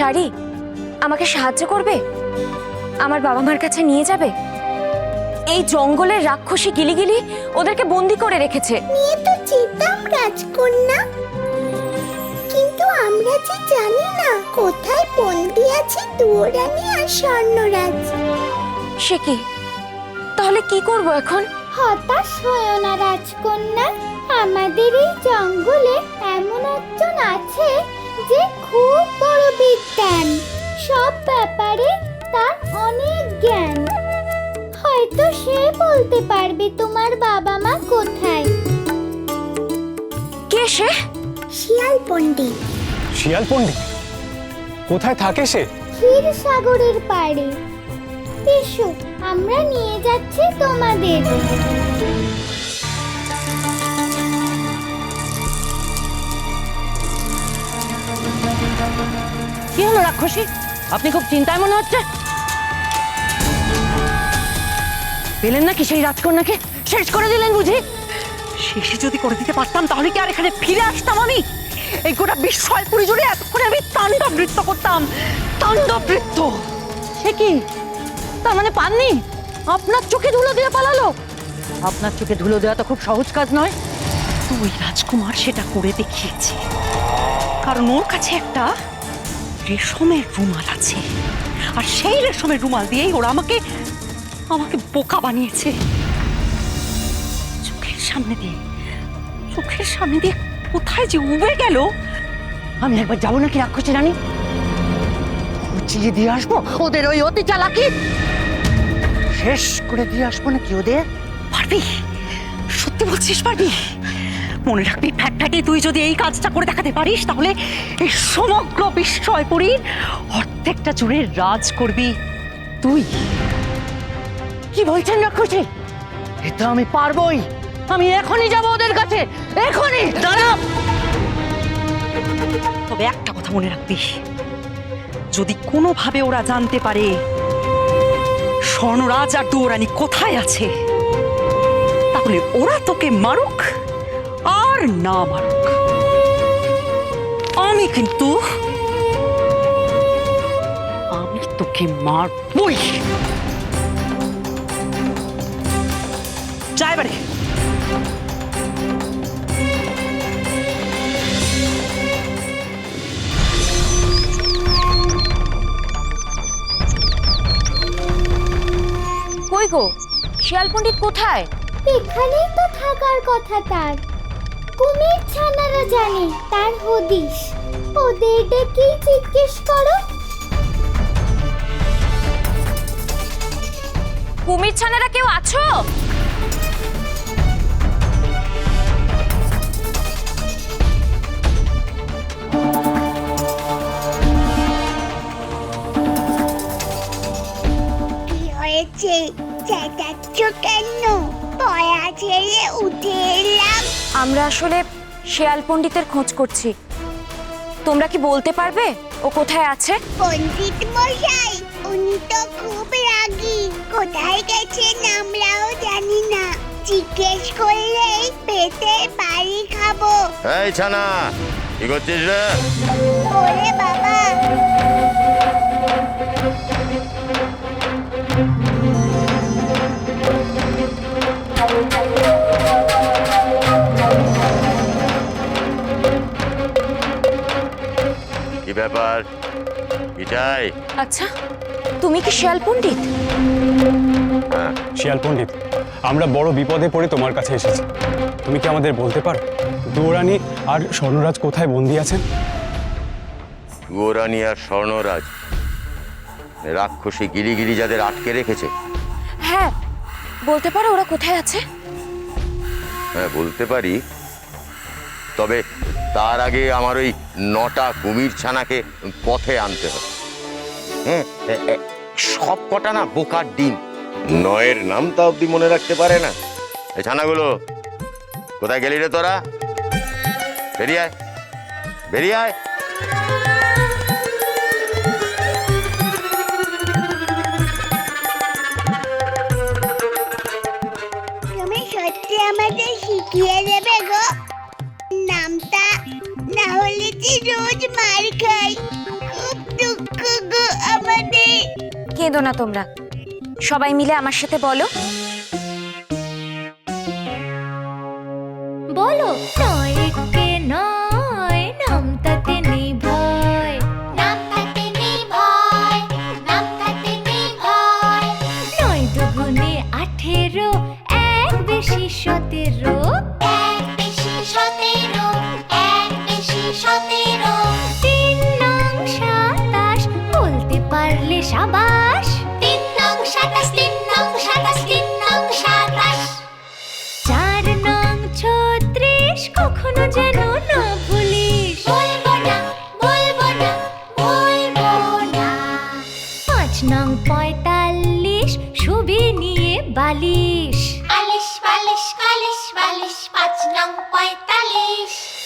শাড়ি? আমাকে সাহায্য করবে? আমার বাবা মার কাছে নিয়ে যাবে? এই জঙ্গলের রাক্ষসী গিলিগিলি ওদেরকে বন্দি করে রেখেছে। নিয়ে তো যেতাম রাজকন্যা। কিন্তু আমরা যে জানি না কোথায় বন্দি আছে দুয়োরানি আর স্বর্ণরাজ। সে কি? তাহলে কি করব এখন? হতাশ হয় না রাজকন্যা। আমাদের এই জঙ্গলে এমন একজন আছে যে খুব বড় বিজ্ঞান। সব ব্যাপারে তার অনেক জ্ঞান। হয়তো সে বলতে পারবে তোমার বাবা মা কোথায়। কে সে? শিয়াল পণ্ডিত। শিয়াল পণ্ডিত? কোথায় থাকে সে? ক্ষীর সাগরের পাড়ে। এসো আমরা নিয়ে যাচ্ছি তোমাদের। কি হলো রাক্ষসী? আপনি খুব চিন্তায় মনে হচ্ছে? পেলেন নাকি সেই রাজকন্যাকে? শেষ করে দিলেন বুঝি? শেষে যদি করে দিতে পারতাম তাহলে কি আর এখানে ফিরে আসতাম আমি? এই গোটা বিস্ময়পুরি জুড়ে এতক্ষণে আমি তাণ্ডব নৃত্য করতাম। তাণ্ডব নৃত্য। সে কি? তার মানে পাননি? আপনার চোখে ধুলো দিয়ে পালালো? আপনার চোখে ধুলো দেওয়া তো খুব সহজ কাজ নয়। ওই রাজকুমার সেটা করে দেখিয়েছে। কারণ ওর কাছে একটা রেশমের রুমাল আছে। আর সেই রেশমের রুমাল দিয়েই ওরা আমাকে আমাকে বোকা বানিয়েছে। চোখের সামনে দিয়ে চোখের সামনে দিয়ে কোথায় যে উবে গেল? আমি একবার যাব নাকি রাক্ষসী রানী? উচিয়ে দিয়ে আসব ওদের ওই অতি চালাকি? শেষ করে দিয়ে আসব নাকি ওদের? পারবি? সত্যি বলছিস পারবি? মনে রাখবি। ফ্যাট ফ্যাটে তুই যদি এই কাজটা করে দেখাতে পারিস, তাহলে এই সমগ্র বিস্ময় বিস্ময়পুরীর অর্ধেকটা জুড়ে রাজ করবি তুই। কি বলছেন রাক্ষসী? এটা আমি পারবই। আমি এখনই যাব ওদের কাছে। এখনই! দাঁড়া! তবে একটা কথা মনে রাখবি যদি কোনোভাবে ওরা জানতে পারে স্বর্ণরাজ আর দৌরানি কোথায় আছে, তাহলে ওরা তোকে মারুক। আর না মারুক আমি কিন্তু আমি তোকে মারবই। যা এবারে। কই গো? শিয়াল পণ্ডিত কোথায়? এখানেই তো থাকার কথা তার। কুমির ছানারা জানে তার হদিশ। ওদের ডেকেই জিজ্ঞেস করো। কুমির ছানারা কেউ আছো? কি হয়েছে? চেঁচাচ্ছ কেন? পয়া ছেড়ে উঠে এলাম। আমরা আসলে শেয়াল পণ্ডিতের খোঁজ করছি। তোমরা কি বলতে পারবে? ও কোথায় আছে? পণ্ডিত মশাই উনি তো খুব রাগী। কোথায় গেছেন আমরাও জানি না। জিজ্ঞেস করলেই পেটে বাড়ি খাব। এই ছানা কি করছিস রে? ওরে বাবা। চাই আচ্ছা তুমি কি শিয়াল পণ্ডিত? শিয়াল পণ্ডিত আমরা বড় বিপদে পড়ে তোমার কাছে এসেছি। তুমি কি আমাদের বলতে পারো? দুরানি আর স্বর্ণরাজ কোথায় বন্দি আছেন? গোরানি আর স্বর্ণরাজ। রাক্ষসী গিরিগিরি যাদের আটকে রেখেছে। হ্যাঁ বলতে পারো ওরা কোথায় আছে? হ্যাঁ বলতে পারি। তবে তার আগে আমার ওই নটা কুমির ছানাকে পথে আনতে হবে। হ্যাঁ সব কটা না বোকার ডিম। নয়ের নাম নামটা অব্দি মনে রাখতে পারে না। এই ছানাগুলো, কোথায় গেলি রে তোরা? বেরিয়ে আয়। বেরিয়ে আয়। মার খাই আমাদের কেঁদো না তোমরা সবাই মিলে আমার সাথে বলো পাঁচ নং পঁয়তাল্লিশ।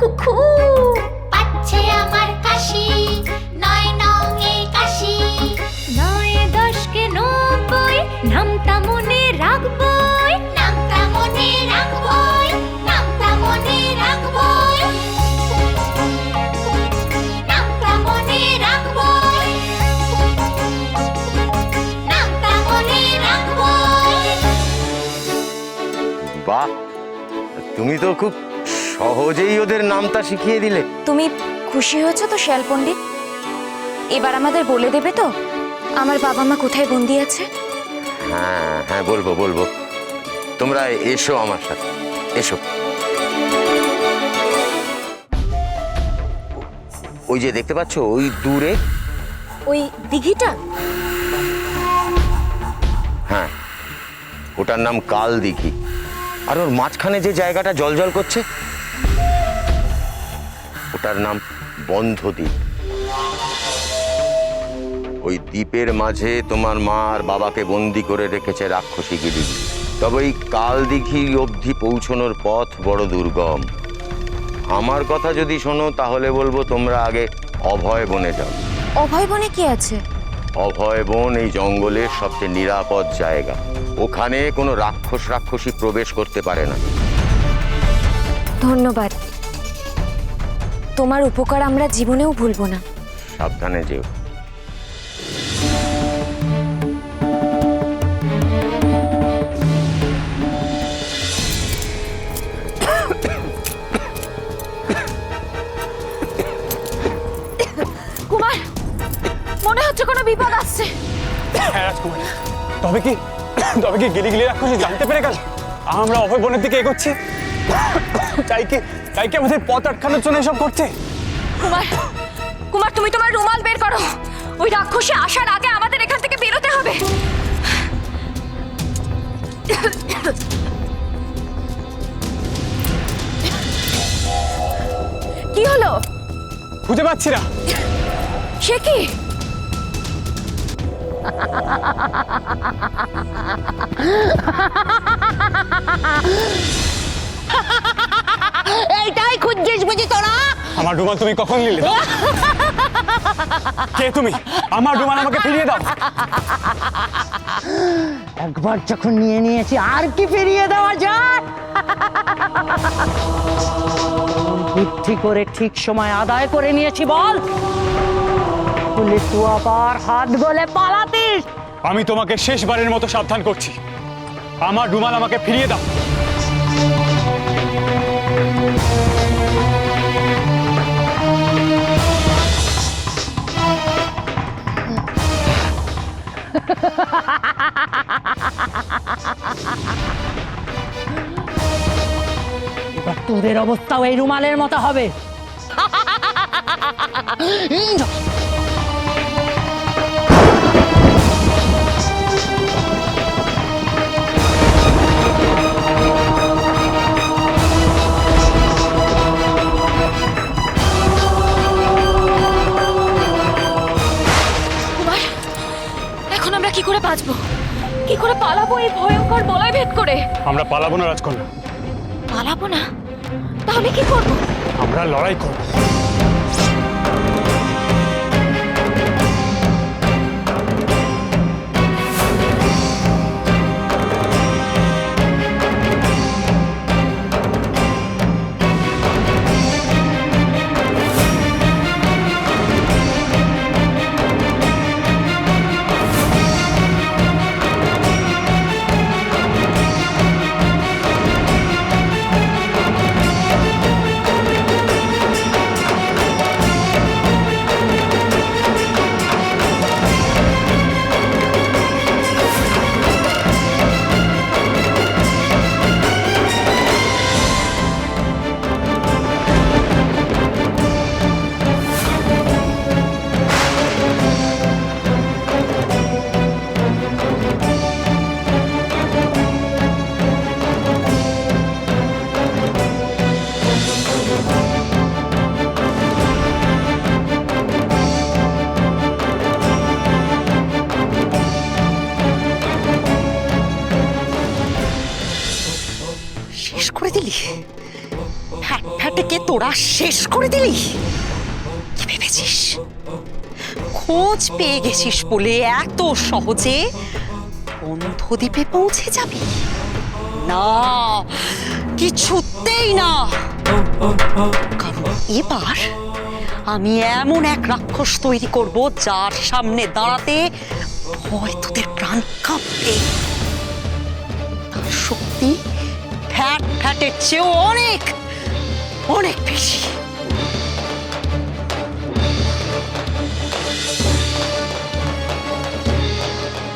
খু পাচ্ছে আমার কাশি নয় নং একাশি নয় দশকে নব্বই নামটা মনে রাখবই। নামটা মনে রাখবই নামটা মনে রাখবই। নামটা মনে রাখবই। নামটা মনে রাখবই। বাহ তুমি তো খুব সহজেই ওদের নামটা শিখিয়ে দিলে। তুমি খুশি হয়েছো তো শ্যাল পণ্ডিত? এবার আমাদের বলে দেবে তো আমার বাবা মা কোথায় বন্দি আছে? হ্যাঁ হ্যাঁ বলব বলব। তোমরা এসো আমার সাথে এসো। ওই যে দেখতে পাচ্ছ ওই দূরে? ওই দিঘিটা? হ্যাঁ ওটার নাম কাল দিঘি আর ওর মাঝখানে যে জায়গাটা জলজল করছে ওটার নাম বন্ধ দ্বীপ ওই দ্বীপের মাঝে তোমার মা আর বাবাকে বন্দি করে রেখেছে রাক্ষসী গিরি। তবে এই কাল দিঘি অবধি পৌঁছনোর পথ বড় দুর্গম। আমার কথা যদি শোনো তাহলে বলব তোমরা আগে অভয় বনে যাও। অভয় বনে কি আছে? অভয় বন এই জঙ্গলের সবচেয়ে নিরাপদ জায়গা। ওখানে কোনো রাক্ষস রাক্ষসী প্রবেশ করতে পারে না। ধন্যবাদ। তোমার উপকার আমরা জীবনেও ভুলবো না। সাবধানে যেও। কুমার মনে হচ্ছে কোনো বিপদ আসছে। হ্যাঁ রাজকুমারী। তবে কি তবে কি গিলিগিলি রাক্ষসী জানতে পেরে গেল? আমরা অভয় বনের দিকে এগোচ্ছি। তাই কি তাই আমাদের পথ আটকানোর জন্য এসব করছে? কুমার কুমার তুমি তোমার রুমাল বের করো। ওই রাক্ষসী আসার আগে আমাদের এখান থেকে বেরোতে হবে। কি হলো? খুঁজে পাচ্ছি না। সে কি? এইটাই খুঁজছিস বুঝি তোরা? আমার রুমাল তুমি কখন নিলে? কে তুমি? আমার রুমাল আমাকে ফিরিয়ে দাও। একবার যখন নিয়ে নিয়েছি আর কি ফিরিয়ে দেওয়া যায়? বুদ্ধি করে ঠিক সময় আদায় করে নিয়েছি বল। বলে তুই আবার হাত গলে পালাতিস। আমি তোমাকে শেষবারের মতো সাবধান করছি। আমার রুমাল আমাকে ফিরিয়ে দাও। তোদের অবস্থাও এই রুমালের মতো হবে। বাঁচবো? কি করে পালাবো এই ভয়ঙ্কর বলয় ভেদ করে? আমরা পালাবো না রাজকন্যা। পালাবো না? তাহলে কি করব? আমরা লড়াই করব। তোরা শেষ করে দিলি? কি ভেবেছিস? খোঁজ পেয়ে গেছিস বলে এত সহজে বন্ধদ্বীপে পৌঁছে যাবি? না, কিছুতেই না। কারণ এবার আমি এমন এক রাক্ষস তৈরি করব যার সামনে দাঁড়াতে ভয় তোদের প্রাণ কাঁপবে। তার শক্তি ফ্যাট ফ্যাটের চেয়েও অনেক অনেক বেশি।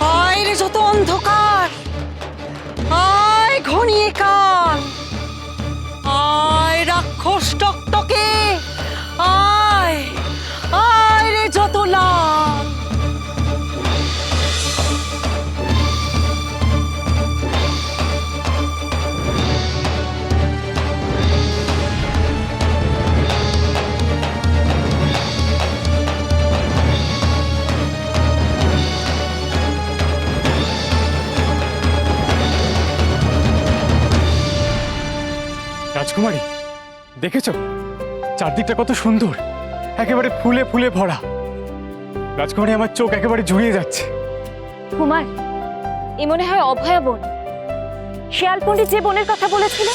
আয় রে যত অন্ধকার। আয় ঘনিয়ে কাল আয় রাক্ষস টকটকে। আয় আয় রে যত লাল। দেখেছ? চারদিকটা কত সুন্দর। একেবারে ফুলে ফুলে ভরা। রাজকুমারী আমার চোখ একেবারে জুড়িয়ে যাচ্ছে। কুমার এ মনে হয় অভয়া বোন। শেয়াল পণ্ডিত যে বোনের কথা বলেছিল।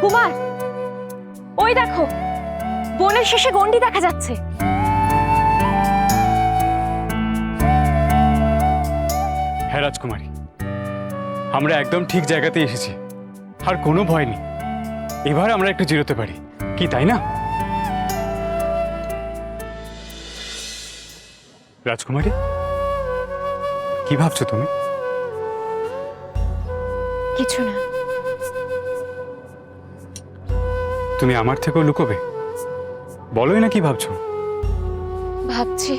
কুমার ওই দেখো বনের শেষে গন্ডি দেখা যাচ্ছে। হ্যাঁ রাজকুমারী। আমরা একদম ঠিক জায়গাতে এসেছি। আর কোনো ভয় নেই। এবার আমরা একটু জিরোতে পারি। কি তাই না? রাজকুমারী কি ভাবছ তুমি? কিছু না। তুমি আমার থেকেও লুকোবে? বলোই না কি ভাবছ? ভাবছি।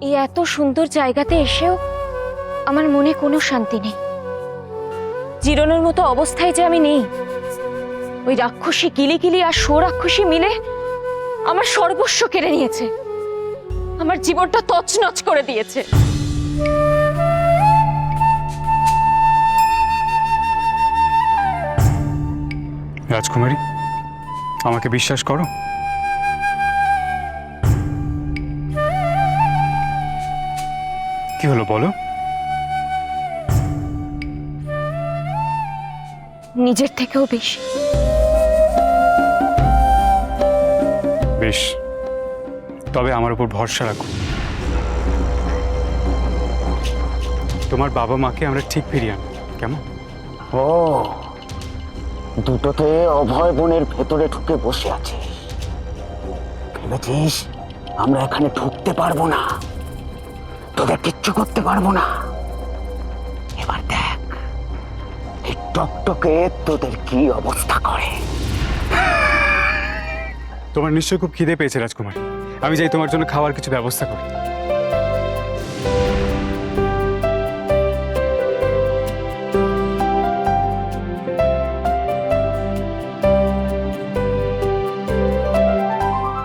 এই এত সুন্দর জায়গাতে এসেও আমার মনে কোনো শান্তি নেই। জিরণের মতো অবস্থায় যে আমি নেই। ওই রাক্ষসী কিলিকিলি আর রাক্ষসী মিলে আমার সর্বস্ব কেড়ে নিয়েছে। আমার জীবনটা তছনছ করে দিয়েছে। রাজকুমারী, আমাকে বিশ্বাস করো? কি হলো বলো? নিজের থেকেও বেশি। বেশ। তবে আমার উপর ভরসা রাখো। তোমার বাবা মাকে আমরা ঠিক ফিরিয়ে আনব। কেমন? ও দুটোতে অভয় বনের ভেতরে ঢুকে বসে আছে। ভেবেছিস আমরা এখানে ঢুকতে পারব না? তোদের কিচ্ছু করতে পারব না? টকটকে তোদের কি অবস্থা করে? তোমার নিশ্চয়ই খুব খিদে পেয়েছে রাজকুমার। আমি যাই তোমার জন্য খাওয়ার কিছু ব্যবস্থা করি।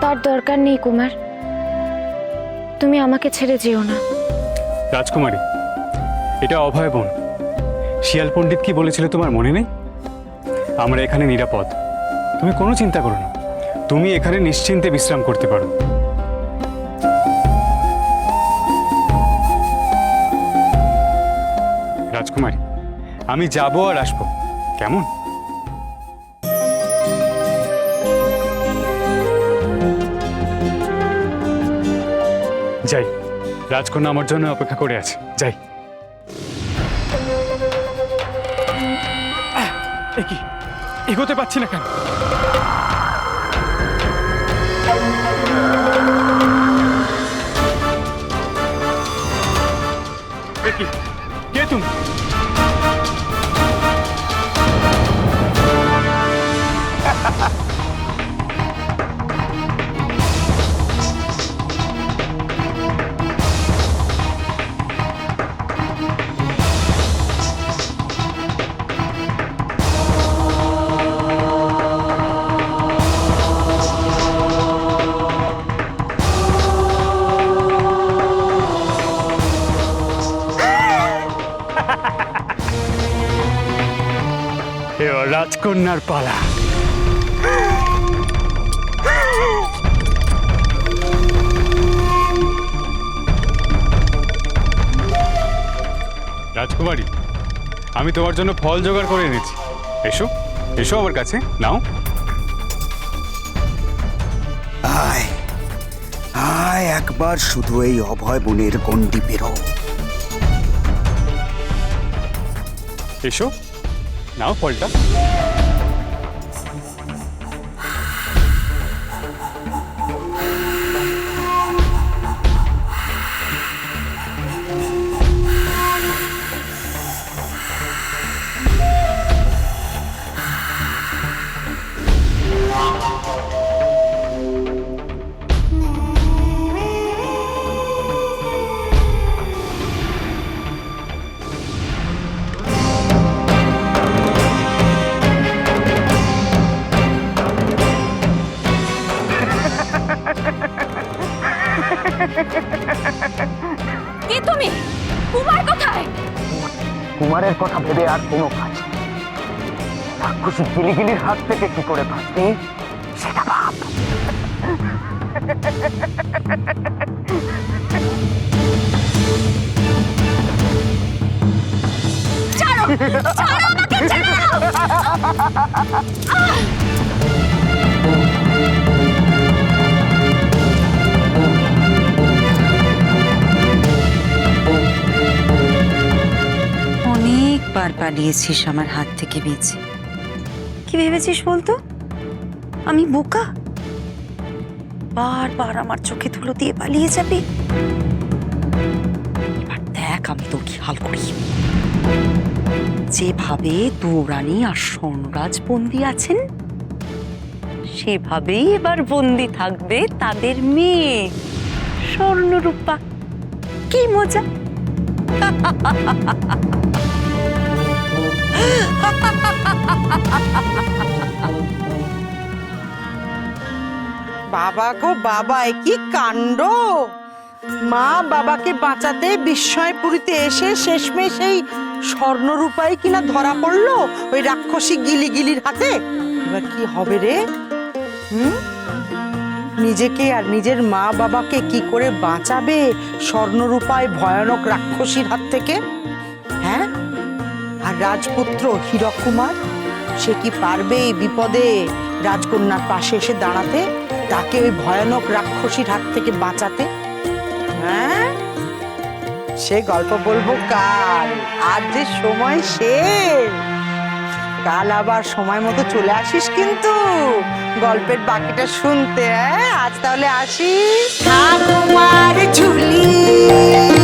তার দরকার নেই কুমার। তুমি আমাকে ছেড়ে যেও না। রাজকুমারী এটা অভয় বন। শিয়াল পণ্ডিত কি বলেছিল তোমার মনে নেই? আমরা এখানে নিরাপদ। তুমি কোনো চিন্তা করো না। তুমি এখানে নিশ্চিন্তে বিশ্রাম করতে পারো। রাজকুমারী, আমি যাব আর আসব। কেমন? যাই। রাজকন্যা আমার জন্য অপেক্ষা করে আছে। যাই। কি এগোতে পারছি না কেন? কে তুমি? রাজকন্যার পালা। রাজকুমারী আমি তোমার জন্য ফল জোগাড় করে এনেছি। এসো এসো আমার কাছে নাও। আয় আয় একবার শুধু এই অভয় বনের গণ্ডি বেরো এসো। নাও ফলটা কে কোনো কাজ নেই রাক্ষসী গিলিগিলির হাত থেকে কি করে বাঁচবি সেটা ভাব অনেকবার পালিয়েছিস আমার হাত থেকে বেঁচে। কি ভেবেছিস বলতো? আমি বোকা? বারবার আমার চোখে ধুলো দিয়ে পালিয়ে যাবি। এবার দেখ আমি তোর কি হাল করি। যেভাবে দুরানী আর স্বর্ণরাজ বন্দি আছেন, সেভাবেই এবার বন্দি থাকবে তাদের মেয়ে, স্বর্ণরূপা। কি মজা? বাবা গো বাবা কি কাণ্ড? মা বাবাকে বাঁচাতে বিস্ময়পুরীতে এসে শেষমেশ এই স্বর্ণরূপাই কিনা ধরা পড়ল ওই রাক্ষসী গিলি গিলির হাতে? এবার কি হবে রে? হুম? নিজেকে আর নিজের মা বাবাকে কি করে বাঁচাবে স্বর্ণরূপায় ভয়ানক রাক্ষসীর হাত থেকে? আর রাজপুত্র হীরক কুমার সে কি পারবে এই বিপদে? রাজকন্যার পাশে এসে দাঁড়াতে? তাকে ওই ভয়ানক রাক্ষসীর হাত থেকে বাঁচাতে? হ্যাঁ? সে গল্প বলব কাল। আর যে সময় শেষ। কাল আবার সময় মতো চলে আসিস কিন্তু। গল্পের বাকিটা শুনতে হ্যাঁ? আজ তাহলে আসিস। ঝুলি।